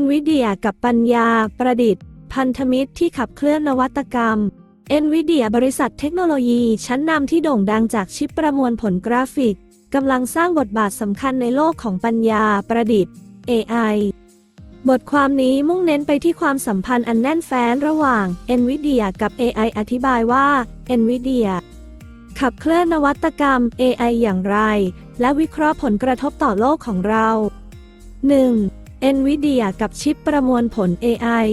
NVIDIA กับปัญญาประดิษฐ์ พันธมิตรที่ขับเคลื่อนนวัตกรรม NVIDIA บริษัทเทคโนโลยีชั้นนำที่โด่งดังจากชิปประมวลผลกราฟิก กำลังสร้างบทบาทสำคัญในโลกของปัญญาประดิษฐ์ AI บทความนี้มุ่งเน้นไปที่ความสัมพันธ์อันแน่นแฟ้นระหว่าง NVIDIA กับ AI อธิบายว่า NVIDIA ขับเคลื่อนนวัตกรรม AI อย่างไร และวิเคราะห์ผลกระทบต่อโลกของเรา 1. NVIDIA กับชิปประมวลผล AI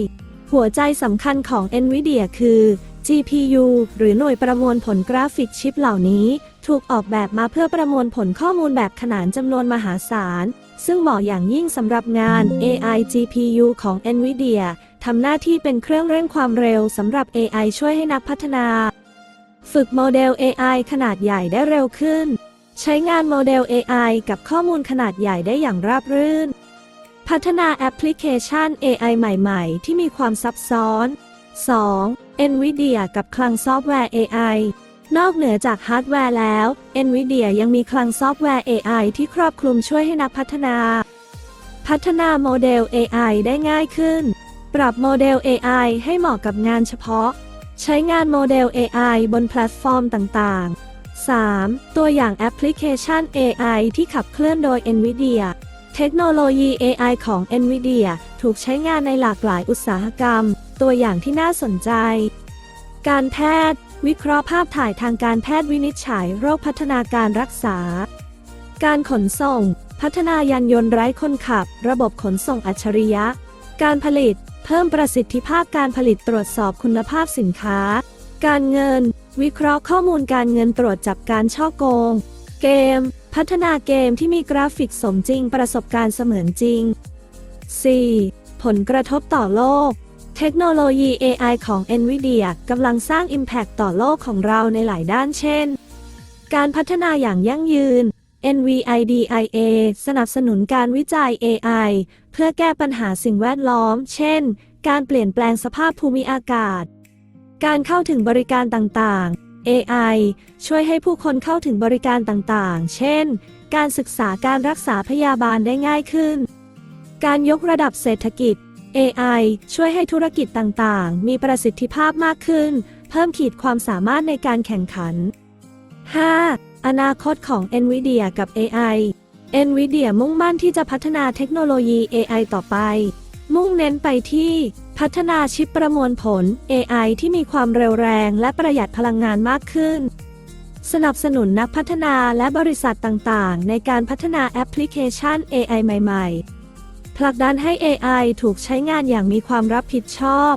หัวใจสำคัญของ NVIDIA คือ GPU หรือหน่วยประมวลผลกราฟิกชิปเหล่านี้ ถูกออกแบบมาเพื่อประมวลผลข้อมูลแบบขนานจำนวนมหาศาล ซึ่งเหมาะอย่างยิ่งสำหรับงาน AI GPU ของ NVIDIA ทำหน้าที่เป็นเครื่องเร่งความเร็วสำหรับ AI ช่วยให้นักพัฒนา ฝึกโมเดล AI ขนาดใหญ่ได้เร็วขึ้น ใช้งานโมเดล AI กับข้อมูลขนาดใหญ่ได้อย่างราบรื่น พัฒนาแอปพลิเคชัน AI ใหม่ๆ ที่มีความซับซ้อน 2. NVIDIA กับคลังซอฟต์แวร์ AI นอกเหนือจากฮาร์ดแวร์แล้ว NVIDIA ยังมีคลังซอฟต์แวร์ AI ที่ครอบคลุมช่วยให้นักพัฒนา พัฒนาโมเดล AI ได้ง่ายขึ้น ปรับโมเดล AI ให้เหมาะกับงานเฉพาะ ใช้งานโมเดล AI บนแพลตฟอร์มต่างๆ 3. ตัวอย่างแอปพลิเคชัน AI ที่ขับเคลื่อนโดย NVIDIA เทคโนโลยี AI ของ NVIDIA ถูกใช้งานในหลากหลายอุตสาหกรรม ตัวอย่างที่น่าสนใจ การแพทย์ วิเคราะห์ภาพถ่ายทางการแพทย์วินิจฉัยโรคพัฒนาการรักษา การขนส่ง พัฒนายานยนต์ไร้คนขับ ระบบขนส่งอัจฉริยะ การผลิต เพิ่มประสิทธิภาพการผลิตตรวจสอบคุณภาพสินค้า การเงิน วิเคราะห์ข้อมูลการเงินตรวจจับการช่อโกง เกม พัฒนาเกมที่มีกราฟิกสมจริงประสบการณ์เสมือนจริง 4. ผลกระทบต่อโลก เทคโนโลยี AI ของ NVIDIA กำลังสร้าง Impact ต่อโลกของเราในหลายด้านเช่น การพัฒนาอย่างยั่งยืน NVIDIA สนับสนุนการวิจัย AI เพื่อแก้ปัญหาสิ่งแวดล้อม เช่น การเปลี่ยนแปลงสภาพภูมิอากาศ การเข้าถึงบริการต่างๆ AI ช่วยให้ผู้คนเข้าถึงบริการต่างๆ เช่น การศึกษาการรักษาพยาบาลได้ง่ายขึ้น การยกระดับเศรษฐกิจ AI ช่วยให้ธุรกิจต่างๆ มีประสิทธิภาพมากขึ้น เพิ่มขีดความสามารถในการแข่งขัน 5. อนาคตของ NVIDIA กับ AI NVIDIA มุ่งมั่นที่จะพัฒนาเทคโนโลยี AI ต่อไป มุ่งเน้นไปที่ พัฒนาชิปประมวลผล AI ที่มีความเร็วแรงและประหยัดพลังงานมากขึ้น สนับสนุนนักพัฒนาและบริษัทต่างๆ ในการพัฒนาแอปพลิเคชัน AI ใหม่ ๆ ผลักดันให้ AI ถูกใช้งานอย่างมีความรับผิดชอบ